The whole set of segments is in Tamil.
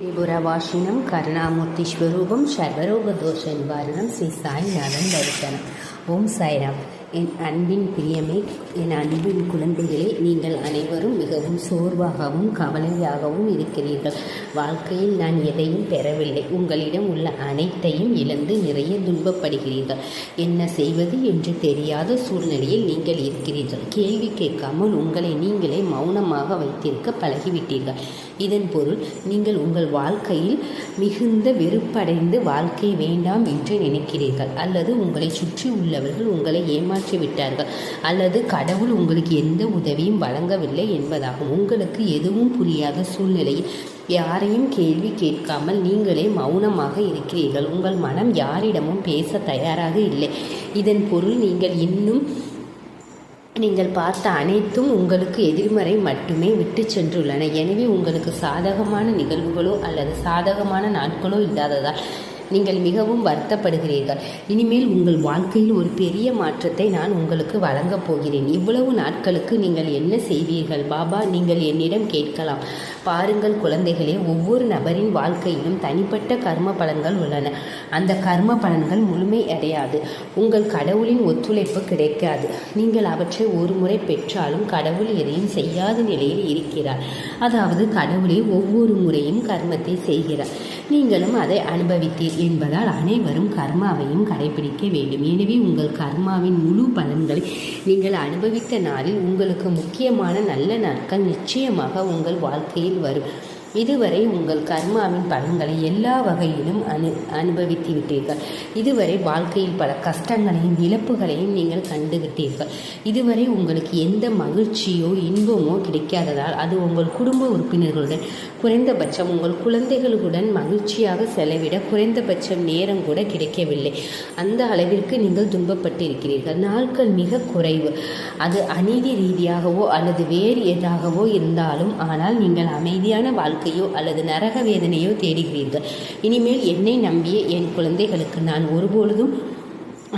திரிபுரவாசினம் கருணாமூர்த்தி ஸ்வரூபம் சர்வரோக தோஷ நிவாரணம் ஸ்ரீ சாய்நாதன் தரிசனம் ஓம் சாய்ராம் என் அன்பின் பிரியமே என் அன்பின் குழந்தைகளே நீங்கள் அனைவரும் மிகவும் சோர்வாகவும் கவலையாகவும் இருக்கிறீர்கள். வாழ்க்கையில் நான் எதையும் பெறவில்லை. உங்களிடம் உள்ள அனைத்தையும் இழந்து நிறைய துன்பப்படுகிறீர்கள். என்ன செய்வது என்று தெரியாத சூழ்நிலையில் நீங்கள் இருக்கிறீர்கள். கேள்வி கேட்காமல் உங்களை நீங்களே மௌனமாக வைத்திருக்க பழகிவிட்டீர்கள். இதன் பொருள் நீங்கள் உங்கள் வாழ்க்கையில் மிகுந்த வெறுப்படைந்து வாழ்க்கை வேண்டாம் என்று நினைக்கிறீர்கள். அல்லது உங்களை சுற்றி உள்ளவர்கள் உங்களை ஏமாற்றி விட்டார்கள் அல்லது கடவுள் உங்களுக்கு எந்த உதவியும் வழங்கவில்லை என்பதாகும். உங்களுக்கு எதுவும் புரியாத சூழ்நிலையில் யாரையும் கேள்வி கேட்காமல் நீங்களே மௌனமாக இருக்கிறீர்கள். உங்கள் மனம் யாரிடமும் பேச தயாராக இல்லை. இதன் பொருள் நீங்கள் இன்னும் நீங்கள் பார்த்த அனைத்தும் உங்களுக்கு எதிர்மறை மட்டுமே விட்டு சென்றுள்ளன. எனவே உங்களுக்கு சாதகமான நிகழ்வுகளோ அல்லது சாதகமான நாட்களோ இல்லாததால் நீங்கள் மிகவும் வருத்தப்படுகிறீர்கள். இனிமேல் உங்கள் வாழ்க்கையில் ஒரு பெரிய மாற்றத்தை நான் உங்களுக்கு வழங்கப் போகிறேன். இவ்வளவு நாட்களுக்கு நீங்கள் என்ன செய்வீர்கள்? பாபா நீங்கள் என்னிடம் கேட்கலாம். பாருங்கள் குழந்தைகளே ஒவ்வொரு நபரின் வாழ்க்கையிலும் தனிப்பட்ட கர்ம பலன்கள் உள்ளன. அந்த கர்ம பலன்கள் முழுமை அடையாது. உங்கள் கடவுளின் ஒத்துழைப்பு கிடைக்காது. நீங்கள் அவற்றை ஒரு முறை பெற்றாலும் கடவுள் எதையும் செய்யாத நிலையில் இருக்கிறார். அதாவது கடவுளே ஒவ்வொரு முறையும் கர்மத்தை செய்கிறார். நீங்களும் அதை அனுபவித்தீர் என்பதால் அனைவரும் கர்மாவையும் கடைபிடிக்க வேண்டும். எனவே உங்கள் கர்மாவின் முழு பலன்களை நீங்கள் அனுபவித்த நாளில் உங்களுக்கு முக்கியமான நல்ல நாட்கள் நிச்சயமாக உங்கள் வாழ்க்கையில் வரும். இதுவரை உங்கள் கர்மாவின் பலன்களை எல்லா வகையிலும் அனு அனுபவித்து விட்டீர்கள் இதுவரை வாழ்க்கையில் பல கஷ்டங்களையும் இழப்புகளையும் நீங்கள் கண்டுவிட்டீர்கள். இதுவரை உங்களுக்கு எந்த மகிழ்ச்சியோ இன்பமோ கிடைக்காததால் அது உங்கள் குடும்ப உறுப்பினர்களுடன் குறைந்தபட்சம் உங்கள் குழந்தைகளுடன் மகிழ்ச்சியாக செலவிட குறைந்தபட்சம் நேரம் கூட கிடைக்கவில்லை. அந்த அளவிற்கு நீங்கள் துன்பப்பட்டிருக்கிறீர்கள். நாட்கள் மிக குறைவு. அது அநீதி ரீதியாகவோ அல்லது வேறு எதாகவோ இருந்தாலும் ஆனால் நீங்கள் அமைதியான வாழ்க்கை வாழ்க்கையோ அல்லது நரக வேதனையோ தேடுகிறீர்கள். இனிமேல் என்னை நம்பிய என் குழந்தைகளுக்கு நான் ஒருபொழுதும்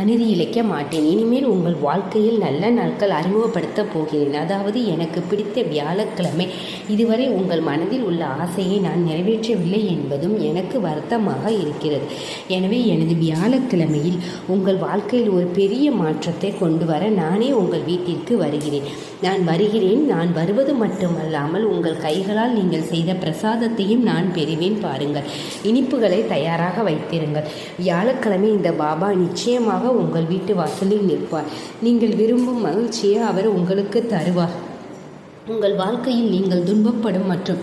அநீதி இழைக்க மாட்டேன். இனிமேல் உங்கள் வாழ்க்கையில் நல்ல நாட்கள் அறிமுகப்படுத்த போகிறேன். அதாவது எனக்கு பிடித்த வியாழக்கிழமை. இதுவரை உங்கள் மனதில் உள்ள ஆசையை நான் நிறைவேற்றவில்லை என்பதும் எனக்கு வருத்தமாக இருக்கிறது. எனவே எனது வியாழக்கிழமையில் உங்கள் வாழ்க்கையில் ஒரு பெரிய மாற்றத்தை கொண்டு வர நானே உங்கள் வீட்டிற்கு வருகிறேன். நான் வருகிறேன் நான் வருவது மட்டுமல்லாமல் உங்கள் கைகளால் நீங்கள் செய்த பிரசாதத்தையும் நான் பெறுவேன் பாருங்கள். இனிப்புகளை தயாராக வைத்திருங்கள். வியாழக்கிழமை இந்த பாபா நிச்சயமாக உங்கள் வீட்டு வாசலில் நிற்பார். நீங்கள் விரும்பும் மகிழ்ச்சியை அவர் உங்களுக்கு தருவார். உங்கள் வாழ்க்கையில் நீங்கள் துன்பப்படும் மற்றும்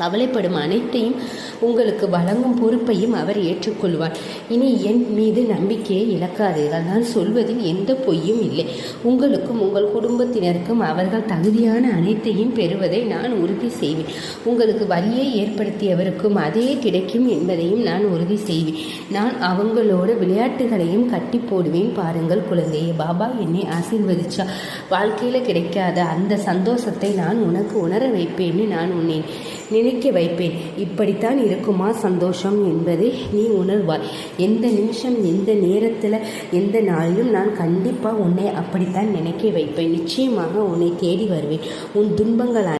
கவலைப்படும் அனைத்தையும் உங்களுக்கு வழங்கும் பொறுப்பையும் அவர் ஏற்றுக்கொள்வார். இனி என் மீது நம்பிக்கையை இழக்காதீர்கள். நான் சொல்வதில் எந்த பொய்யும் இல்லை. உங்களுக்கும் உங்கள் குடும்பத்தினருக்கும் அவர்கள் தகுதியான அனைத்தையும் பெறுவதை நான் உறுதி செய்வேன். உங்களுக்கு வழியை ஏற்படுத்தியவருக்கும் அதே கிடைக்கும் என்பதையும் நான் உறுதி செய்வேன். நான் அவங்களோட விளையாட்டுகளையும் கட்டி போடுவேன். பாருங்கள் குழந்தையே பாபா என்னை ஆசீர்வதிச்சா. வாழ்க்கையில் கிடைக்காத அந்த சந்தோஷத்தை நான் உனக்கு உணர வைப்பேன்னு நான் உன்னை நினைக்க வைப்பேன். இப்படித்தான் இருக்குமா? சந்தோஷம் என்பதை நீ உணர்வாய். எந்த நிமிஷம் எந்த நேரத்தில் எந்த நாளிலும் நான் கண்டிப்பாக உன்னை அப்படித்தான் நினைக்க வைப்பேன். நிச்சயமாக உன்னை தேடி வருவேன். உன் துன்பங்களான